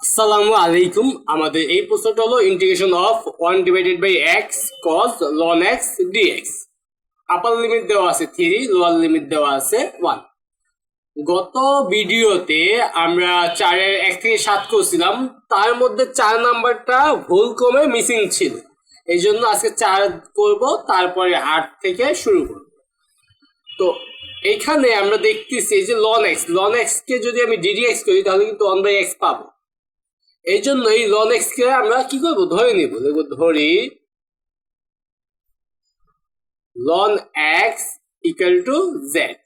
আসসালামু আলাইকুম। আমাদের এই প্রশ্নটা হলো integration of one divided by x cos ln x dx upper limit দেওয়া আছে থ্রি লোয়ার লিমিট দেওয়া আছে ওয়ান গত ভিডিওতে আমরা চারের এক থেকে সাত করছিলাম। তার মধ্যে চার নাম্বারটা ভুল কমে মিসিং ছিল। এই জন্য আজকে চার করব, তারপরে আট থেকে শুরু করব। তো এখানে আমরা দেখতেছি যে লন এক্স লন এক্স কে যদি আমি ডিডি এক্স করি, তাহলে কিন্তু ওয়ান বাই এক্স পাবো। এই জন্য এই লন এক্স কে আমরা কি করব? ধরে নিব। দেখব ধরি। Ln x equal to z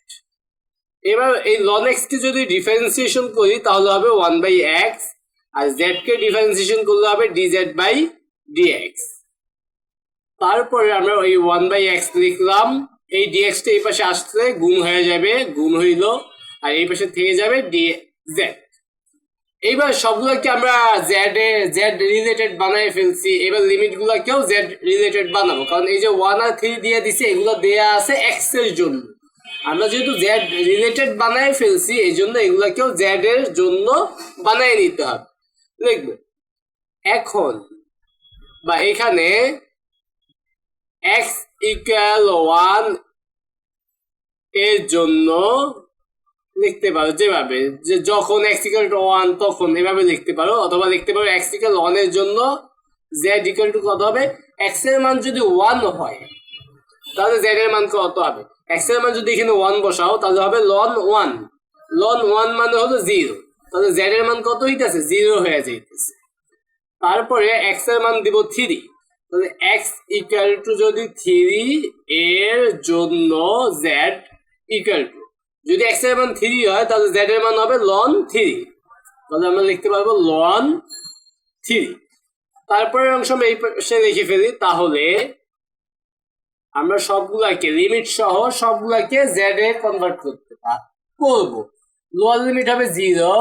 এবার এই লন এক্স কে যদি ডিফারেন্সিয়েশন করি, তাহলে হবে ওয়ান বাই এক্স আর জেড কে ডিফারেন্সিয়েশন করলে হবে d z by d x তারপরে আমরা ওই ওয়ান বাই এক্স লিখলাম। এই ডিএক্সটা এই পাশে আসলে গুণ হয়ে যাবে, গুণ হইল। আর এই পাশে থেকে যাবে ডি জেড এইবার সবগুলোকে আমরা জেড এ জেড রিলেটেড বানাই ফেলছি। এবার লিমিট গুলোকেও জেড রিলেটেড বানাবো। কারণ এই যে ওয়ান আর থ্রি দিয়ে দিছে, এগুলো দেয়া আছে এক্সের জন্য। আমরা যেহেতু জেড রিলেটেড বানাই ফেলছি, এই জন্য এগুলোকেও জেড এর জন্য বানাই নিতে হবে। লিখব এখন বা এখানে এক্স ইকুয়াল ওয়ানের জন্য লিখতে পারো যেভাবে, যে যখন এক্স ইকুয়াল টু ওয়ান তখন এভাবে লিখতে পারো, অথবা লিখতে পারো এক্স ইকুয়াল ওয়ানের জন্য জেড ইকুয়াল টু কত হবে? এক্সের মান যদি ওয়ান হয়, তাহলে জেড এর মান কত হবে? এক্সের মান যদি এখানে ওয়ান বসাও, তাহলে হবে লন ওয়ান লন ওয়ান মানে হলো জিরো তাহলে জেড এর মান কত হইতেছে? জিরো হয়ে যাইতেছে। তারপরে এক্সের মান দিব থ্রি তাহলে এক্স ইকুয়াল টু যদি থ্রি এর জন্য জেড ইকুয়াল টু যদি এক্সের মান থ্রি হয়, তাহলে জেড এর মান হবে লন থ্রি তাহলে আমরা লিখতে পারব লন থ্রি তারপরের অংশ আমরা এই পাশে লিখে ফেলি, তাহলে আমরা সবগুলাকে লিমিট সহ সবগুলাকে জেড এ কনভার্ট করতে করব। লোয়ার লিমিট হবে জিরো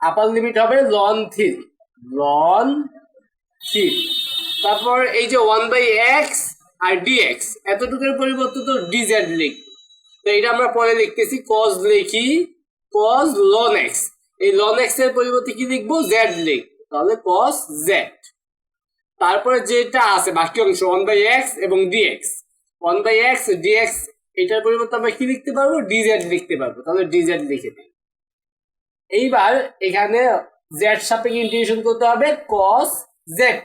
আপার লিমিট হবে লন থ্রি লন থ্রি তারপর এই যে ওয়ান বাই এক্স আর ডিএক্স এতটুকুর পরিবর্তে তো ডিজেড লিখব। তো এটা আমরা পরে লিখতেছি কজ লিখি কজ লন এক্স এই লন এক্সের পরিবর্তে কি লিখব? জেড লিখব। তাহলে কজ জেড তারপরে যেটা আছে বাকি অংশ ওয়ান বাই এক্স এবং dx one by x dx এটার পরিবর্তে আমরা কি লিখতে পারব? ডিজেড লিখতে পারব। তাহলে ডিজেড লিখে দিই। এইবার এখানে জেড সাপেক্ষে ইন্টিগ্রেশন করতে হবে কস জেড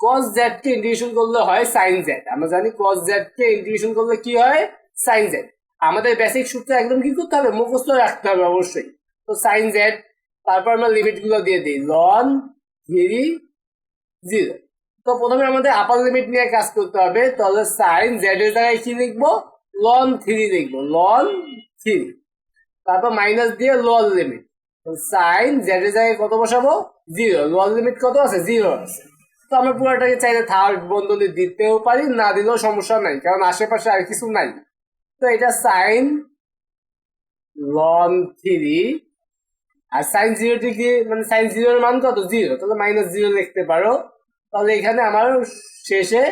কস জেড কে ইন্টিগ্রেশন করলে হয় সাইন জেড আমরা জানি কস জেড কে ইন্টিগ্রেশন করলে কি হয়? সাইন জেড আমাদের বেসিক সূত্র একদম কি করতে হবে? মুখস্থ রাখতে হবে অবশ্যই। তো সাইন জেড তারপর আমরা লিমিটগুলো দিয়ে দিই। লন থ্রি জিরো তো প্রথমে আমাদের আপার লিমিট নিয়ে কাজ করতে হবে। তাহলে সাইন জেড এর জায়গায় কি লিখব? লন থ্রি লিখব। লন থ্রি তারপর মাইনাস দিয়ে লোয়ার লিমিট সাইন জেড এর জায়গায় কত বসাবো? জিরো লোয়ার লিমিট কত আছে? জিরো আছে। তো আমরা পুরোটাকে চাইলে থার্ড বন্ধনী দিতেও পারি, না দিলেও সমস্যা নাই। কারণ আশেপাশে আর কিছু নাই। তো এটা সাইন লন থ্রি। আর সাইন জিরো ডিগ্রি মানে সাইন জিরোর মান কত? জিরো। তাহলে মাইনাস জিরো লিখতে পারো। তাহলে এখানে আমার শেষে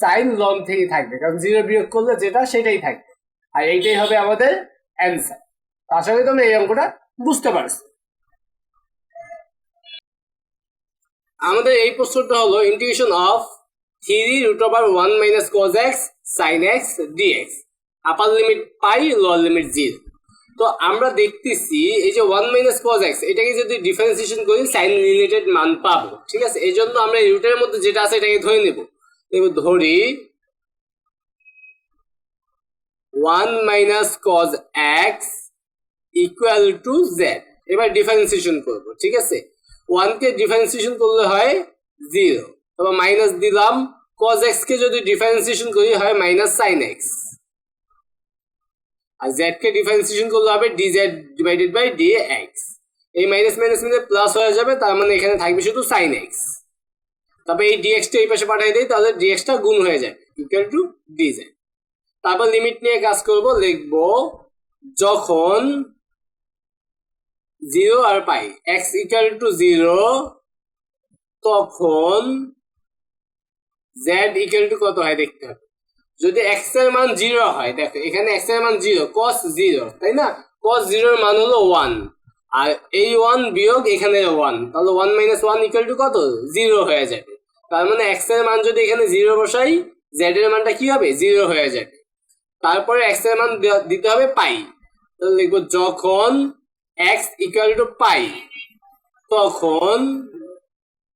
সাইন লন থ্রি থাকবে। কারণ জিরো বিয়োগ করলে যেটা সেটাই থাকবে। আর এইটাই হবে আমাদের অ্যান্সার। আশা করি তোমরা এই অঙ্কটা বুঝতে পারছ। আমাদের এই প্রশ্নটা হলো integration of three root over one minus cos x sine x dx upper limit pi lower limit zero তো আমরা দেখতেছি এই যে ওয়ান মাইনাস কজ এক্স এটাকে যদি ডিফারেন্সিয়েশন করি সাইন রিলেটেড মান পাবো। ঠিক আছে? এই জন্য আমরা রুটের মধ্যে যেটা আছে এটাকে ধরে নেব। ধরি one minus cos x equal to z এবার ডিফারেন্সিয়েশন করব, ঠিক আছে? ওয়ানকে ডিফারেন্সিয়েশন করলে হয় জিরো তারপর মাইনাস দিলাম। কজ এক্স কে যদি ডিফারেন্সিয়েশন করি, হয় মাইনাস সাইন এক্স আর জেড কে ডিফারেন্সিয়েশন করলে হবে d z divided by d x এই মাইনাস মাইনাস মিলে প্লাস হয়ে যাবে, তার মানে এখানে থাকবে শুধু সাইন এক্স তারপর এই ডিএক্সটা এই পাশে পাঠিয়ে দিই, তাহলে ডিএক্সটা গুণ হয়ে যাবে ইকুয়াল টু ডি জেড তারপর লিমিট নিয়ে কাজ করব, লিখব যখন zero R pi x equal to zero তখন জেড ইকুয়াল টু কত হয় দেখতে হবে। যদি এক্সের মান জিরো হয়, দেখো, এখানে এক্সের মান জিরো কস জিরো তাই না? কস জিরোর মান হলো ওয়ান আর এই ওয়ান বিয়োগ এখানে ওয়ান তাহলে one minus one equal to কত? জিরো হয়ে যাবে। তার মানে এক্সের মান যদি এখানে জিরো বসাই জেড এর মানটা কি হবে? জিরো হয়ে যাবে। তারপরে এক্সের মান দিতে হবে পাই তাহলে লিখব যখন এক্স ইকুয়াল টু পাই তখন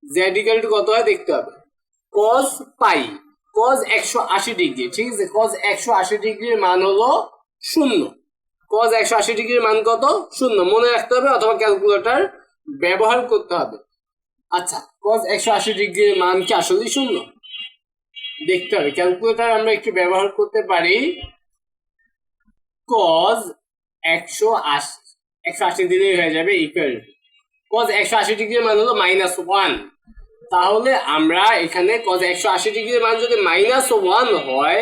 জেড ইকুয়াল টু কত হয়? দেখতে হবে। কজ পাই কজ একশো আশি ডিগ্রি, ঠিক আছে? কজ একশো আশি ডিগ্রির মান হলো শূন্য। কজ একশো আশি ডিগ্রির মান কত? শূন্য। মনে রাখতে হবে অথবা ক্যালকুলেটর ব্যবহার করতে হবে। আচ্ছা কজ একশো আশি ডিগ্রির মান কি আসলেই শূন্য? দেখতে হবে। ক্যালকুলেটর আমরা একটু ব্যবহার করতে পারি কজ একশো আশি একশো আশি দিলেই হয়ে যাবে ইকুয়াল কজ একশো আশি ডিগ্রির মান হলো মাইনাস ওয়ান তাহলে আমরা এখানে একশো আশি ডিগ্রির মান যদি মাইনাস ওয়ান হয়,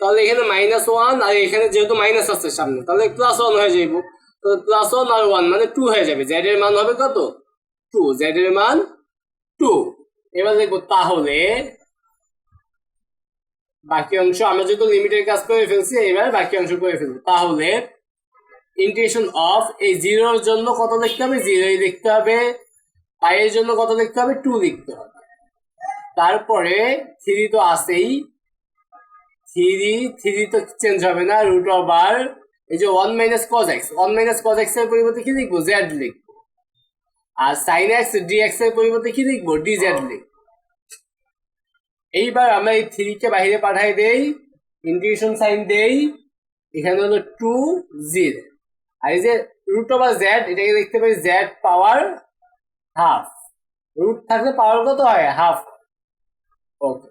তাহলে এখানে মাইনাস ওয়ান আর এখানে যেহেতু মাইনাস আছে সামনে, তাহলে প্লাস ওয়ান হয়ে যাইব। তাহলে প্লাস ওয়ান আর ওয়ান মানে টু হয়ে যাবে। জেড এর মান হবে কত? টু জেড এর মান টু এবার দেখব তাহলে বাকি অংশ, আমরা যেহেতু লিমিটের কাজ করে ফেলছি, এবার বাকি অংশ করে ফেলব। তাহলে ইন্টিগ্রেশন অফ এই জিরোর জন্য কত লিখতে হবে? জিরোই লিখতে হবে পাই এর জন্য কত লিখতে হবে? টু লিখতে হবে। তারপরে থ্রি তো আছেই। থ্রি থ্রি তো চেঞ্জ হবে না রুট ওভার এই যে one minus cos x one minus cos এক্সের পরিবর্তে কি লিখব? জেড লিখব। আর সাইন এক্স ডি এক্সের পরিবর্তে কি লিখব? ডি জেড লিখব। এইবার আমরা এই থ্রি কে বাইরে পাঠাই দেই ইন্টিগ্রেশন সাইন দেই, এখানে হলো টু জিরো আর এই যে রুট ওভার জেড এটাকে দেখতে পাই জেড পাওয়ার হাফ রুট থাকলে পাওয়ার কত হয়? হাফ ওকে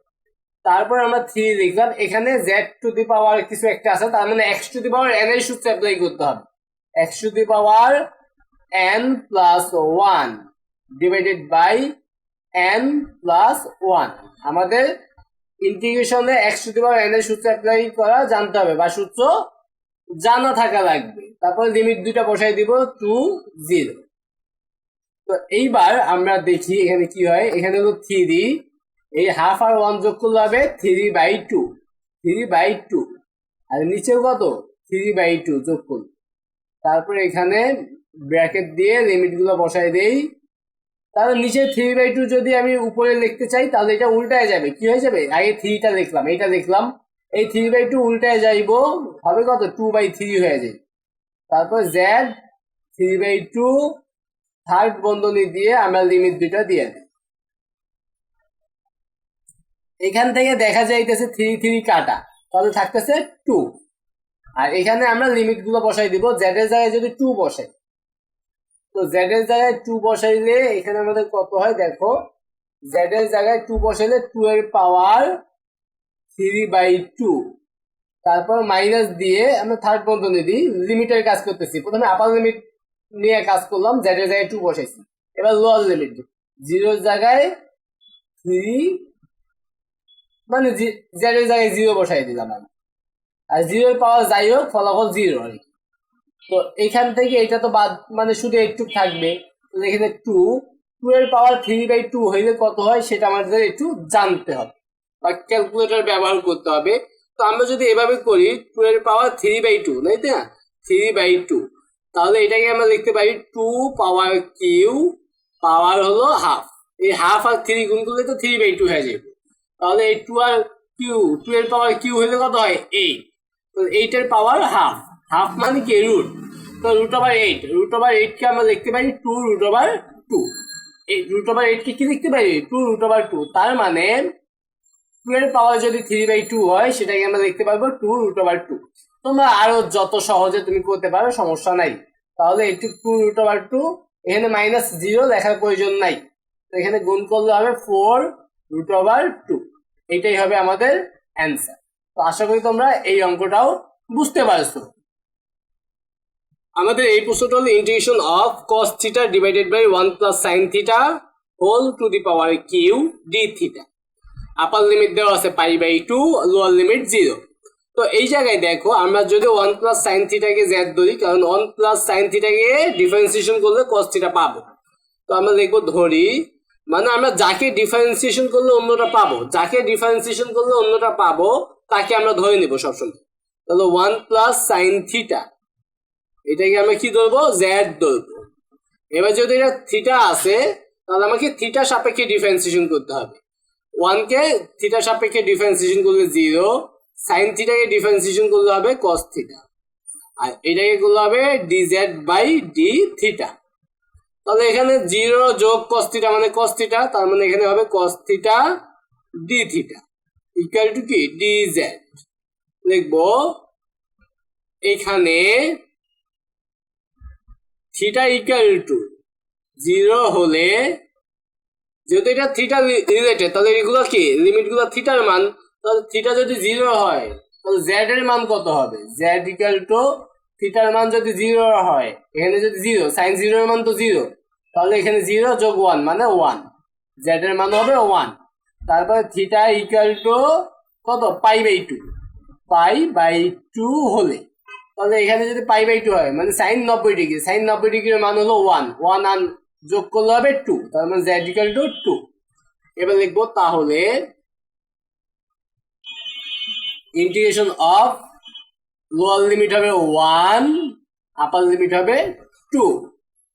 তারপর আমরা থ্রি লিখলাম। এখানে জেড টু দি পাওয়ার কিছু একটা আছে, তার মানে x to the power n এর সূত্র অ্যাপ্লাই করতে হবে। X to the power n plus one divided by n plus one আমাদের ইন্টিগ্রেশনে x to the power n এর সূত্র অ্যাপ্লাই করা জানতে হবে বা সূত্র জানা থাকা লাগবে। তারপর লিমিট দুইটা বসাই দিব টু জিরো তো এইবার আমরা দেখি এখানে কি হয়। এখানে হলো থ্রি এই হাফ আর ওয়ান যোগ করলে হবে three by two three by two আর নিচেও কত? থ্রি বাই টু যোগ করল। তারপরে এখানে ব্র্যাকেট দিয়ে লিমিটগুলো বসাই দেই। তাহলে নিচে থ্রি বাই টু যদি আমি উপরে লিখতে চাই, তাহলে এটা উল্টায় যাবে। কি হয়ে যাবে? আগে থ্রিটা দেখলাম, এইটা দেখলাম। এই থ্রি বাই টু উল্টায় যাইব, হবে কত? টু বাই থ্রি হয়ে যায়। তারপর z three by two third বন্ধনী দিয়ে আমরা লিমিট দুটা দিয়ে দিই এখান থেকে দেখা যাইতেছে থ্রি থ্রি কাটা। তাহলে থাকতেছে টু আর এখানে আমরা লিমিটগুলো বসাই দিব। জেড এর জায়গায় যদি টু বসে, তো জেড এর জায়গায় টু বসাইলে এখানে আমাদের কত হয় দেখো জেড এর জায়গায় টু বসাইলে টু এর পাওয়ার থ্রি বাই টু তারপর মাইনাস দিয়ে আমরা থার্ড বন্ধনী দিই। লিমিটের কাজ করতেছি। প্রথমে আপার লিমিট নিয়ে কাজ করলাম জেড এর জায়গায় টু বসাইছি। এবার লোয়ার লিমিট জিরোর জায়গায় থ্রি মানে জেড এর জায়গায় জিরো বসাই দিলাম আমি। আর জিরোর পাওয়ার যাই হোক, ফলাফল জিরো আর কি। তো এখান থেকে এটা তো বাদ মানে শুধু একটু থাকবে। এখানে টু টু এর পাওয়ার থ্রি বাই টু হইলে কত হয় সেটা আমাদের একটু জানতে হবে বা ক্যালকুলেটর ব্যবহার করতে হবে। তো আমরা যদি এভাবে করি টু এর পাওয়ার থ্রি বাই টু তাই না থ্রি বাই টু তাহলে এটাকে আমরা লিখতে পারি টু পাওয়ার কিউ পাওয়ার হলো হাফ এই হাফ আর থ্রি গুণ করলে তো থ্রি বাই টু হয়ে যাবে। তাহলে এই টু আর কিউ টু এর পাওয়ার কিউ হলে কত হয়? এইট এইটের পাওয়ার হাফ হাফ মানে কি? রুট তো root over eight root over এইটকে আমরা লিখতে পারি টু রুট ওভার টু এই রুট ওভার এইটকে কি লিখতে পারি? টু রুট ওভার টু তার মানে টু এর পাওয়ার যদি থ্রি বাই টু হয়, সেটাকে আমরা লিখতে পারব টু রুট ওভার টু তোমরা আরও যত সহজে তুমি করতে পারো, সমস্যা নাই। তাহলে একটু টু রুট ওভার টু এখানে মাইনাস জিরো লেখার প্রয়োজন নাই। তো এখানে গুণ করলে হবে ফোর রুট ওভার টু এইটাই হবে আমাদের অ্যান্সার তো আশা করি তোমরা এই অঙ্কটাও বুঝতে পারছ। আমাদের এই প্রশ্নটা হলো integration of cos theta divided by one plus sine theta whole to the power cube d theta upper limit দেওয়া আছে pi by two lower limit zero তো এই জায়গায় দেখো, আমরা যদি ওয়ান প্লাস সাইন থিটাকে জেড ধরি, কারণ ওয়ান প্লাস সাইন থিটাকে ডিফারেন্সিয়েশন করলে কস থিটা পাবো। তো আমরা লিখব ধরি মানে আমরা যাকে ডিফারেন্সিয়েশন করলে অন্যটা পাবো, যাকে ডিফারেন্সিয়েশন করলে অন্যটা পাবো, তাকে আমরা ধরে নিব সবসময়। তাহলে ওয়ান প্লাস সাইন থিটা এটাকে আমরা কি ধরবো? জেড ধরবো। এবার যদি এটা থিটা আছে তাহলে আমাকে থিটা সাপেক্ষে ডিফারেন্সিয়েশন করতে হবে। ওয়ানকে থিটা সাপেক্ষে ডিফারেন্সিয়েশন করলে জিরো সাইন থিটাকে ডিফারেন্সিয়েশন করলে হবে কস থিটা আর এটাকে করলে হবে ডিজেড বাই ডি থিটা তাহলে এখানে জিরো যোগ কস থিটা মানে কস থিটা তার মানে এখানে হবে cos theta d theta equal to কি? ডিজেড লিখব এখানে থিটা ইকুয়াল টু জিরো হলে, যেহেতু এটা থিটা রিলেটেড তাহলে এগুলো কি? লিমিটগুলো থিটার মান। তাহলে থিটা যদি জিরো হয়, তাহলে জেড এর মান কত হবে? জেড ইকুয়াল টু থিটার মান যদি জিরো হয়, এখানে যদি জিরো সাইন জিরোর মান তো জিরো তাহলে এখানে জিরো যোগ ওয়ান মানে ওয়ান জেড এর মান হবে ওয়ান তারপরে থিটা ইকুয়াল টু কত? Pi by two pi by two হলে, তাহলে এখানে যদি পাই বাই টু হয় মানে সাইন নব্বই ডিগ্রি সাইন নব্বই ডিগ্রির মান হলো ওয়ান ওয়ান আন যোগ করলে হবে টু তার মানে জেড ইকুয়াল টু টু এবার লিখব তাহলে ইন্টিগ্রেশন অফ লোয়ার লিমিট হবে ওয়ান আপার লিমিট হবে টু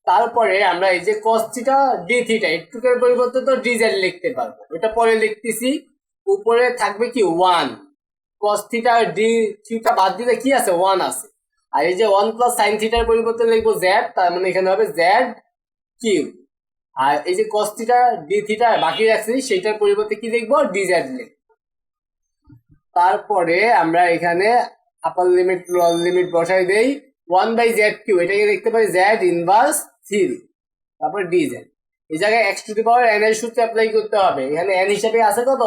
তারপরে আমরা এই যে cos থিটা ডি থিটা একটুকের পরিবর্তে তো ডিজেড লিখতে পারব। এটা পরে লিখতেছি। উপরে থাকবে কি one cos theta d theta বাদ দিলে কি আছে? ওয়ান আছে। আর এই যে ওয়ান প্লাস সাইন থিটার পরিবর্তে লিখব জেড তার মানে এখানে হবে জেড কিউব আর এই যে cos থিটা ডি থিটা বাকি রাখছি সেটার পরিবর্তে কি লিখব? ডিজেড লিখব। তারপরে আমরা এখানে আপার লিমিট লোয়ার লিমিট বসাই দেই। ওয়ান বাই জেড কিউ এটাকে দেখতে পাই জেড ইনভার্স থ্রি তারপর ডি জেড এই জায়গায় x to the power n এর সূত্রে অ্যাপ্লাই করতে হবে। এখানে এন হিসাবে আছে কত?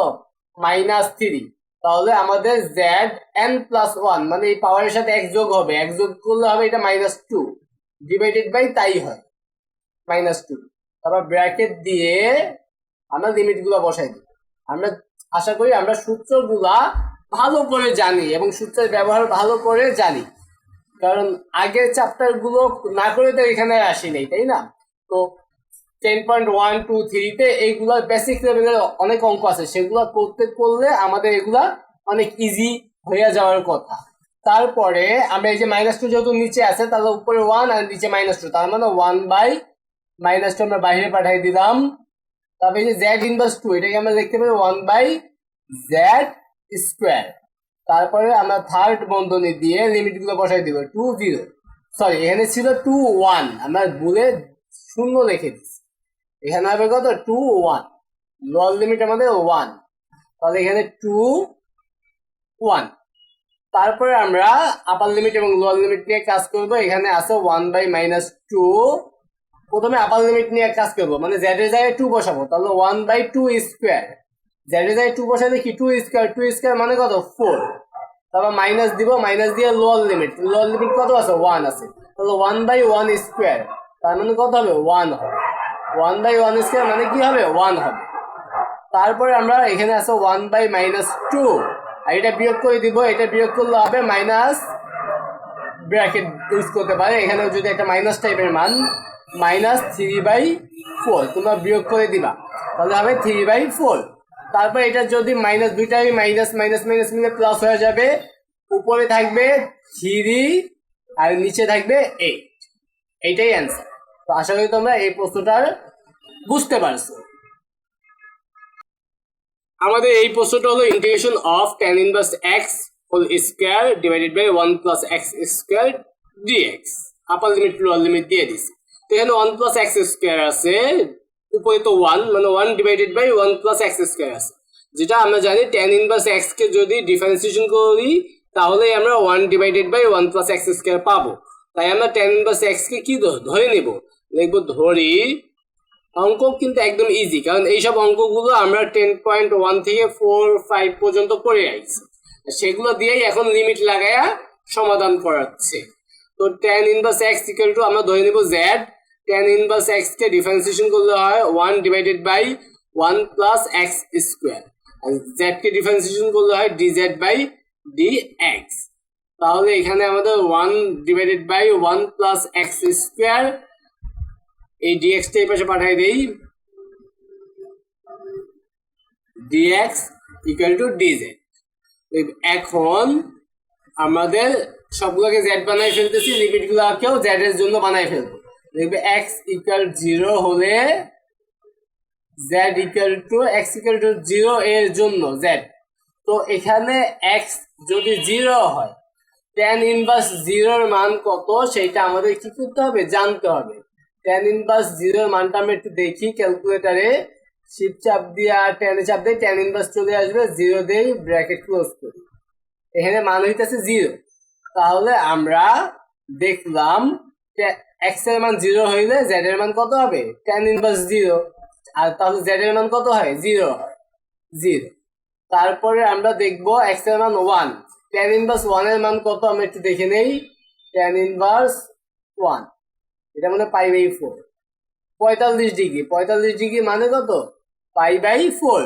মাইনাস থ্রি তাহলে আমাদের জেড এন প্লাস ওয়ান মানে এই পাওয়ারের সাথে এক যোগ হবে। এক যোগ করলে হবে এটা মাইনাস টু ডিভাইডেড বাই তাই হয়। মাইনাস টু তারপর ব্র্যাকেট দিয়ে আমরা লিমিটগুলো বসাই দিই। আমরা আশা করি আমরা সূত্রগুলা ভালো করে জানি এবং সূত্রের ব্যবহার ভালো করে জানি। কারণ আগের চ্যাপ্টারগুলো না করে তো এখানে আসি তাই না? তো টেন পয়েন্ট ওয়ান টু থ্রিতে এইগুলো বেসিক লেভেলের অনেক অঙ্ক আছে, সেগুলো করতে করলে আমাদের এগুলা অনেক ইজি হয়ে যাওয়ার কথা। তারপরে আমরা এই যে মাইনাস টু যেহেতু নিচে আছে, তাহলে উপরে ওয়ান আর নিচে মাইনাস টু তার মানে ওয়ান বাই মাইনাস টু আমরা বাইরে পাঠিয়ে দিলাম। তারপরে এই যে জেড ইনভার্স টু এটাকে আমরা দেখতে পাই ওয়ান বাই জেড স্কোয়ার তারপরে আমরা থার্ড বন্ধনী দিয়ে লিমিটগুলো বসাই দিব টু জিরো সরি এখানে ছিল টু ওয়ান আমরা ভুলে শূন্য রেখে দিচ্ছি এখানে হবে কত? টু ওয়ান লোয়ার লিমিট আমাদের ওয়ান তাহলে এখানে টু ওয়ান তারপরে আমরা আপার লিমিট এবং লোয়ার লিমিট নিয়ে কাজ করব। এখানে আছে ওয়ান বাই মাইনাস টু প্রথমে আপার লিমিট নিয়ে কাজ করব মানে জেড এর জায়গায় টু বসাবো। তাহলে ওয়ান বাই টু স্কোয়ার এর জায়গায় টু বসালে কি টু স্কোয়ার টু স্কোয়ার মানে কত? ফোর তারপর মাইনাস দিব মাইনাস দিয়ে লোয়ার লিমিট লোয়ার লিমিট কত আছে? ওয়ান আছে। তাহলে ওয়ান বাই ওয়ান স্কোয়ার তার মানে কত হবে? ওয়ান হবে। ওয়ান বাই ওয়ান স্কোয়ার মানে কি হবে? ওয়ান হবে। তারপরে আমরা এখানে আছে ওয়ান বাই মাইনাস টু আর এটা বিয়োগ করে দিব, এটা বিয়োগ করলে হবে মাইনাস ব্র্যাকেট ইউজ করতে পারে। এখানে যদি একটা মাইনাস টাইপের মান মাইনাস থ্রি বাই ফোর তোমরা বিয়োগ করে দিবা। তাহলে হবে থ্রি বাই ফোর তারপর এটা যদি মাইনাস দুইটাই মাইনাস মাইনাস মাইনাস মিলে প্লাস হয়ে যাবে, উপরে থাকবে থ্রি আর নিচে থাকবে এইট এইটাই অ্যান্সার তো আশা করি তোমরা এই প্রশ্নটার বুঝতে পারছ। আমাদের এই প্রশ্নটা হলো integration of tan inverse x whole square divided by one plus x square d x upper limit lower limit দিয়ে দিছি। তো এখানে ওয়ান প্লাস এক্স স্কোয়ার আছে উপরে তো ওয়ান মানে one divided by one plus x square আছে। যেটা আমরা জানি ট্যান ইনভার্স এক্স কে যদি ডিফারেন্সিয়েশন করি তাহলে আমরা one divided by one plus x square পাবো। তাই আমরা ট্যান ইনভার্স এক্স কে ধরে নেব? লিখব ধরি, অঙ্ক কিন্তু একদম ইজি কারণ এইসব অঙ্কগুলো আমরা টেন পয়েন্ট ওয়ান থেকে ফোর ফাইভ পর্যন্ত করে আইছি। সেগুলো দিয়েই এখন লিমিট লাগায়া সমাধান করাচ্ছে। তো tan inverse x equal to আমরা ধরে নেব জেড টেন ইনভার্স এক্স কে ডিফারেন্সিয়েশন করলে হয় one divided by one plus x square R z কে ডিফারেন্সিয়েশন করলে হয় d z by d x তাহলে এখানে আমাদের one divided by one plus x square এই ডিএক্সটা এই পাশে পাঠাই দেই। ডিএক্স ইকুয়াল টু ডিজেড এখন আমাদের সবগুলোকে জেড বানাই ফেলতেছি লিমিটগুলোকেও জেড এর জন্য বানাই ফেলব। দেখবে এক্স ইকুয়াল জিরো হলে z equal to x equal to zero এর জন্য জেড তো এখানে এক্স যদি জিরো হয় টেন ইনভার্স জিরোর মান কত সেটা আমাদের কি করতে হবে, জানতে হবে। টেন ইনভার্স জিরোর মানটা আমরা একটু দেখি ক্যালকুলেটারে শিপ চাপ দিয়ে আর টেনে চাপ দিয়ে টেন ইনভার্স চলে আসবে জিরো দিয়ে ব্র্যাকেট ক্লোজ করি। এখানে মান হইতেছে জিরো তাহলে আমরা দেখলাম এক্সের মান জিরো হইলে জেড এর মান কত হবে? টেন ইনভার্স জিরো আর তাহলে জেড এর মান কত হয়? জিরো হয় জিরো তারপরে আমরা দেখব এক্সের মান ওয়ান টেন ইনভার্স ওয়ানের মান কত? আমরা একটু দেখে নেই। টেন ইনভার্স ওয়ান এটা মানে পাই বাই ফোর পঁয়তাল্লিশ ডিগ্রি। পঁয়তাল্লিশ ডিগ্রি মানে কত? পাই বাই ফোর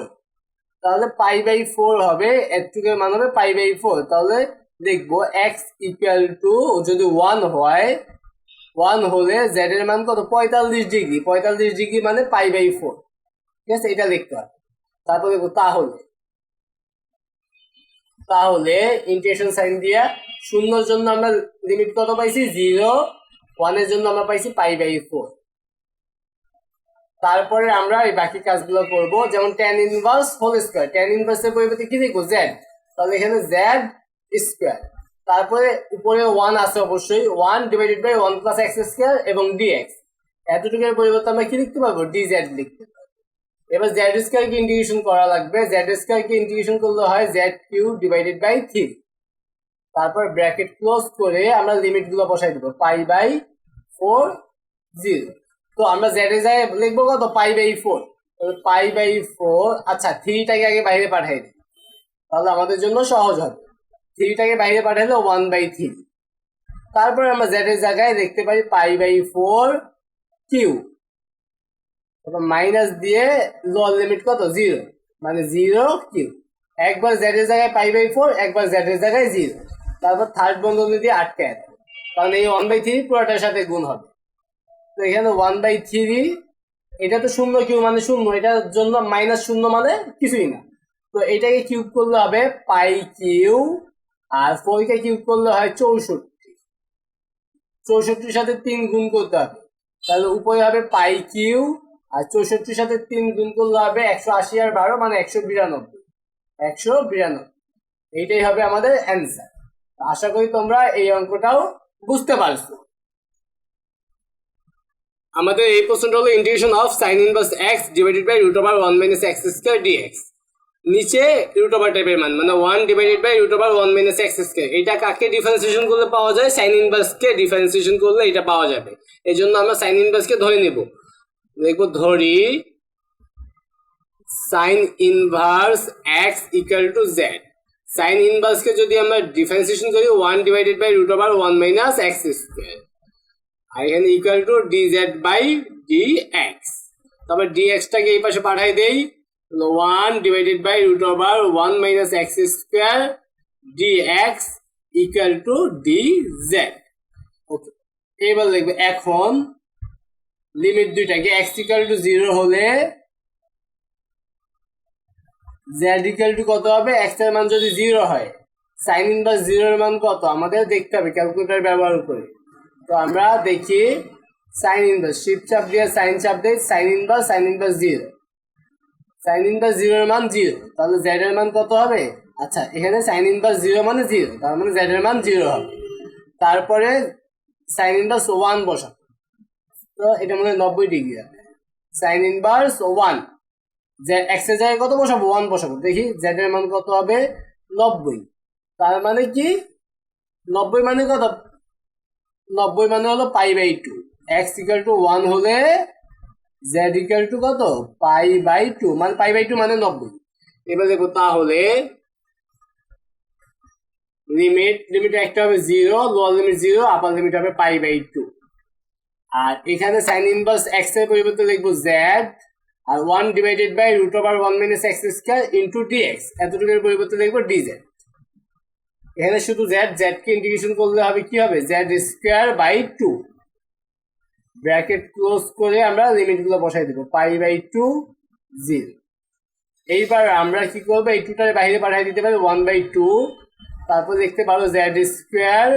তাহলে পাই বাই ফোর হবে। এর মান হবে পাই বাই ফোর তাহলে দেখব এক্স ইকুয়াল টু যদি ওয়ান হয় ওয়ান হলে জেড এর মান কত? পঁয়তাল্লিশ ডিগ্রি। পঁয়তাল্লিশ ডিগ্রি মানে পাই বাই ফোর ঠিক আছে? এটা লিখতে হবে। তারপর দেখব তাহলে তাহলে ইন্টিগ্রেশন সাইন দিয়া শূন্যর জন্য আমরা লিমিট কত পাইছি? জিরো ওয়ানের জন্য আমরা পাইছি পাই বাই ফোর তারপরে আমরা এই বাকি কাজগুলো করব। যেমন tan inverse whole square tan ইনভার্সের পরিবর্তে কি লিখব? জেড তাহলে এখানে জেড স্কোয়ার তারপরে উপরে ওয়ান আছে অবশ্যই। One divided by one plus x square এবং ডিএক্স এতটুকুর পরিবর্তে আমরা কি লিখতে পারব? ডি জেড লিখতে পারব। এবার জেড স্কোয়ার কে ইন্টিগ্রেশন করা লাগবে। জেড স্কোয়ার কে ইন্টিগ্রেশন করলে হয় z cube divided by three তারপর ব্র্যাকেট ক্লোজ করে আমরা লিমিটগুলো বসাই দেবো। পাই বাই ফোর জিরো তো আমরা জেড এর জায়গায় লিখব কত? Pi by four pi by four আচ্ছা থ্রিটাকে আগে বাইরে পাঠাই দিই। তাহলে আমাদের জন্য সহজ হবে। থ্রিটাকে বাইরে পাঠালে ওয়ান বাই থ্রি তারপরে আমরা জেড এর জায়গায় দেখতে পাই pi by four cube minus দিয়ে লোয়ার লিমিট কত? জিরো মানে জিরো কিউ একবার জেড এর জায়গায় পাই বাই ফোর একবার জেড এর জায়গায় জিরো তারপর থার্ড বন্ধনী দিয়ে আটকে আছে কারণ এই ওয়ান বাই থ্রি পুরোটার সাথে গুণ হবে। তো এখানে ওয়ান বাই থ্রি এটা তো শূন্য কিউ মানে শূন্য, এটার জন্য মাইনাস শূন্য মানে কিছুই না। তো এটাকে কিউব করলে হবে পাই কিউ আর ফোরকে কিউব করলে হয়? চৌষট্টি। চৌষট্টির সাথে তিন গুণ করতে হবে। তাহলে উপরে হবে পাই কিউ, আর চৌষট্টির সাথে তিন গুণ করলে হবে একশো আশি আর বারো মানে একশো বিরানব্বই। একশো বিরানব্বই। এইটাই হবে আমাদের অ্যান্সার আশা করি তোমরা এই অঙ্কটাও বুঝতে পারছ। আমাদের এই প্রশ্নটা হলো integration of sine inverse x divided by root over one minus x square d x নিচে রুট ওভার টাইপের মান মানে one divided by root over one minus x square এটা কাকে ডিফারেন্সিয়েশন করলে পাওয়া যায়? সাইন ইনভার্সকে ডিফারেন্সিয়েশন করলে এটা পাওয়া যাবে। এই জন্য আমরা সাইন ইনভার্সকে ধরে নেব। দেখব ধরি sine inverse x equal to z sine ইনভার্সকে যদি আমরা ডিফারেন্সিয়েশন করি one divided by root over one minus x square আর এখানে equal to d z by d x তারপর ডি এক্সটাকে এই পাশে পাঠাই দেই। One divided by root over one minus x square d x equal to d z okay এবার দেখবে, এখন লিমিট দুইটাকে এক্স ইকুয়াল টু জিরো হলে জেড ইকুয়াল টু কত হবে? এক্সের মান যদি জিরো হয় সাইন ইনভার্স জিরোর মান কত? আমাদের দেখতে হবে ক্যালকুলেটর ব্যবহার করে। তো আমরা দেখি সাইন ইনভার্স শিপ চাপ দিয়ে সাইন চাপ দিয়ে sine inverse sine inverse zero sine inverse জিরোর মান জিরো তাহলে জেড এর মান কত হবে? আচ্ছা এখানে সাইন ইনভার্স জিরো মানে জিরো তার মানে জেড এর মান জিরো হবে। তারপরে সাইন ইনভার্স ওয়ান বসাবো তো এটা মনে নব্বই ডিগ্রি হবে। সাইন ইনভার্স ওয়ান জেড এক্সের জায়গায় কত বসাবো? ওয়ান বসাবো। দেখি জেড এর মান কত হবে? নব্বই। তার মানে কি? নব্বই মানে কত? নব্বই মানে হলো pi by two x equal to one হলে জেড ইকাল টু কত? পাই বাই টু মানে পাই বাই টু মানে নব্বই। এবার দেখো তাহলে লিমিট লিমিট একটা হবে zero lower limit zero upper limit হবে পাই বাই টু আর এখানে সাইন ইনভার্স এক্সের পরিবর্তে লিখব z R one divided by root over one minus x square into d x এতটুকুর পরিবর্তে লিখব ডি জেড এখানে শুধু জেড জেড কে ইন্টিগ্রেশন করলে হবে কি হবে? Z square by two bracket close করে আমরা লিমিটগুলো বসাই দেবো, পাই বাই টু জিরো। এইবার আমরা কি করব, এই টুটার বাইরে পাঠিয়ে দিতে পারি, ওয়ান বাই টু। তারপর দেখতে পারো জেড স্কোয়ার,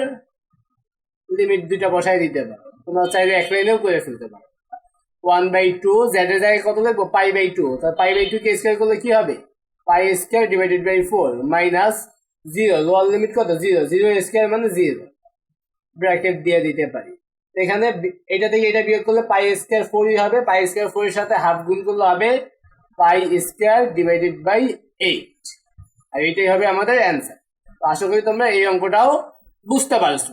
লিমিট দুইটা বসাই দিতে পারো। তোমরা চাইলে এক লাইনেও করে ফেলতে পারো। ওয়ান বাই টু জেড এর জায়গায় কত লিখব? Pi by two. তাহলে পাই বাই টু কে স্কোয়ার করলে কি হবে? Pi square divided by four, minus zero. Lower limit কত? জিরো। জিরো স্কোয়ার মানে জিরো। ব্র্যাকেট দিয়ে দিতে পারি। এখানে এটা থেকে এটা বিয়োগ করলে পাই স্কোয়ার ফোরই হবে। পাই স্কোয়ার ফোর এর সাথে হাফ গুণ করলে হবে pi square divided by eight আর এটাই হবে আমাদের অ্যান্সার আশা করি তোমরা এই অঙ্কটাও বুঝতে পারছ।